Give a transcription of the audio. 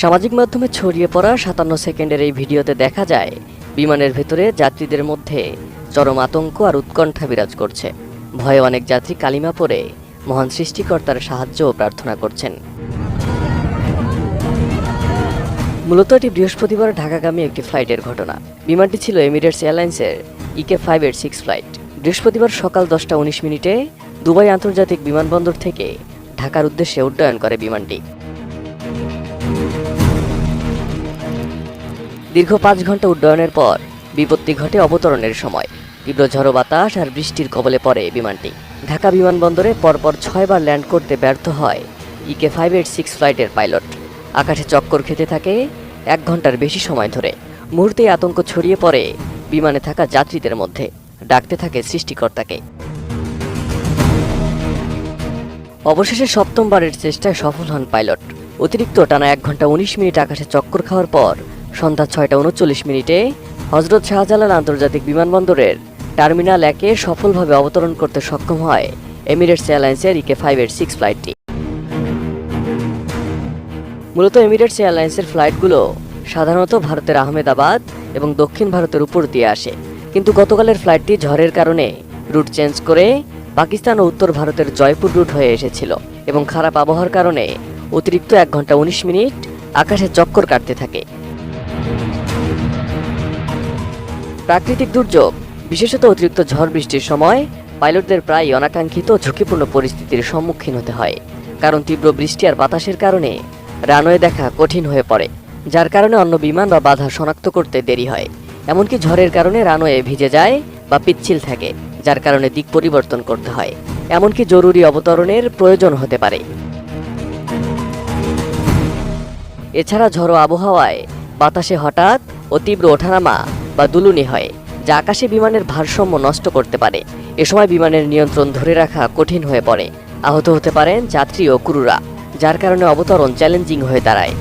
সামাজিক মাধ্যমে ছড়িয়ে পড়া সাতান্ন সেকেন্ডের এই ভিডিওতে দেখা যায়, বিমানের ভেতরে যাত্রীদের মধ্যে চরম আতঙ্ক আর উৎকণ্ঠা বিরাজ করছে। ভয়ে অনেক যাত্রী কালিমা পরে মহান সৃষ্টিকর্তার সাহায্য প্রার্থনা করছেন। মূলত এটি বৃহস্পতিবার ঢাকাগামী একটি ফ্লাইটের ঘটনা। বিমানটি ছিল এমিরেটস এয়ারলাইন্সের EK five eight six flight. বৃহস্পতিবার সকাল দশটা উনিশ মিনিটে দুবাই আন্তর্জাতিক বিমানবন্দর থেকে ঢাকার উদ্দেশ্যে উড্ডয়ন করে বিমানটি। দীর্ঘ পাঁচ ঘণ্টা উড্ডয়নের পর বিপত্তি ঘটে অবতরণের সময়। তীব্র ঝড়ো বাতাস আর বৃষ্টির কবলে পড়ে বিমানটি। ঢাকা বিমানবন্দরে পরপর ছয়বার ল্যান্ড করতে ব্যর্থ হয় E K five eight six ফ্লাইটের পাইলট। আকাশে চক্কর খেতে থাকে এক ঘণ্টার বেশি সময় ধরে। মুহূর্তে আতঙ্ক ছড়িয়ে পড়ে বিমানে থাকা যাত্রীদের মধ্যে। ডাকতে থাকে সৃষ্টিকর্তাকে। অবশেষে সপ্তমবারের চেষ্টায় সফল হন পাইলট। অতিরিক্ত টানা এক ঘণ্টা উনিশ মিনিট আকাশে চক্কর খাওয়ার পর সন্ধ্যা ছয়টা উনচল্লিশ মিনিটে হজরত শাহজালাল আন্তর্জাতিক বিমানবন্দরের টার্মিনাল একে সফলভাবে অবতরণ করতে সক্ষম হয় এমিরেটস এয়ারলাইন্সের ইকে ফাইভ এইট সিক্স ফ্লাইটটি। মূলত এমিরেটস এয়ারলাইন্সের ফ্লাইটগুলো সাধারণত ভারতের আহমেদাবাদ এবং দক্ষিণ ভারতের উপর দিয়ে আসে। কিন্তু গতকালের ফ্লাইটটি ঝড়ের কারণে রুট চেঞ্জ করে পাকিস্তান ও উত্তর ভারতের জয়পুর রুট হয়ে এসেছিল এবং খারাপ আবহাওয়ার কারণে অতিরিক্ত এক ঘণ্টা উনিশ মিনিট আকাশে চক্কর কাটতে থাকে। প্রাকৃতিক দুর্যোগ, বিশেষত অতিরিক্ত ঝড় বৃষ্টির সময়, পাইলটদের প্রায় অনাকাঙ্ক্ষিত ঝুঁকিপূর্ণ পরিস্থিতির সম্মুখীন হতে হয়, কারণ তীব্র বৃষ্টি আর বাতাসের কারণে রানওয়ে দেখা কঠিন হয়ে পড়ে, যার কারণে অন্য বিমান বা বাধা শনাক্ত করতে দেরি হয়। এমনকি ঝড়ের কারণে রানওয়ে ভিজে যায় বা পিচ্ছিল থাকে, যার কারণে দিক পরিবর্তন করতে হয়। এমনকি জরুরি অবতরণের প্রয়োজন হতে পারে। এছাড়া ঝড়ো আবহাওয়ায় বাতাসে হঠাৎ ও তীব্র ওঠানামা বা দুলুনি হয়, যা আকাশে বিমানের ভারসাম্য নষ্ট করতে পারে। এ সময় বিমানের নিয়ন্ত্রণ ধরে রাখা কঠিন হয়ে পড়ে। আহত হতে পারেন যাত্রী ও ক্রুরা, যার কারণে অবতরণ চ্যালেঞ্জিং হয়ে দাঁড়ায়।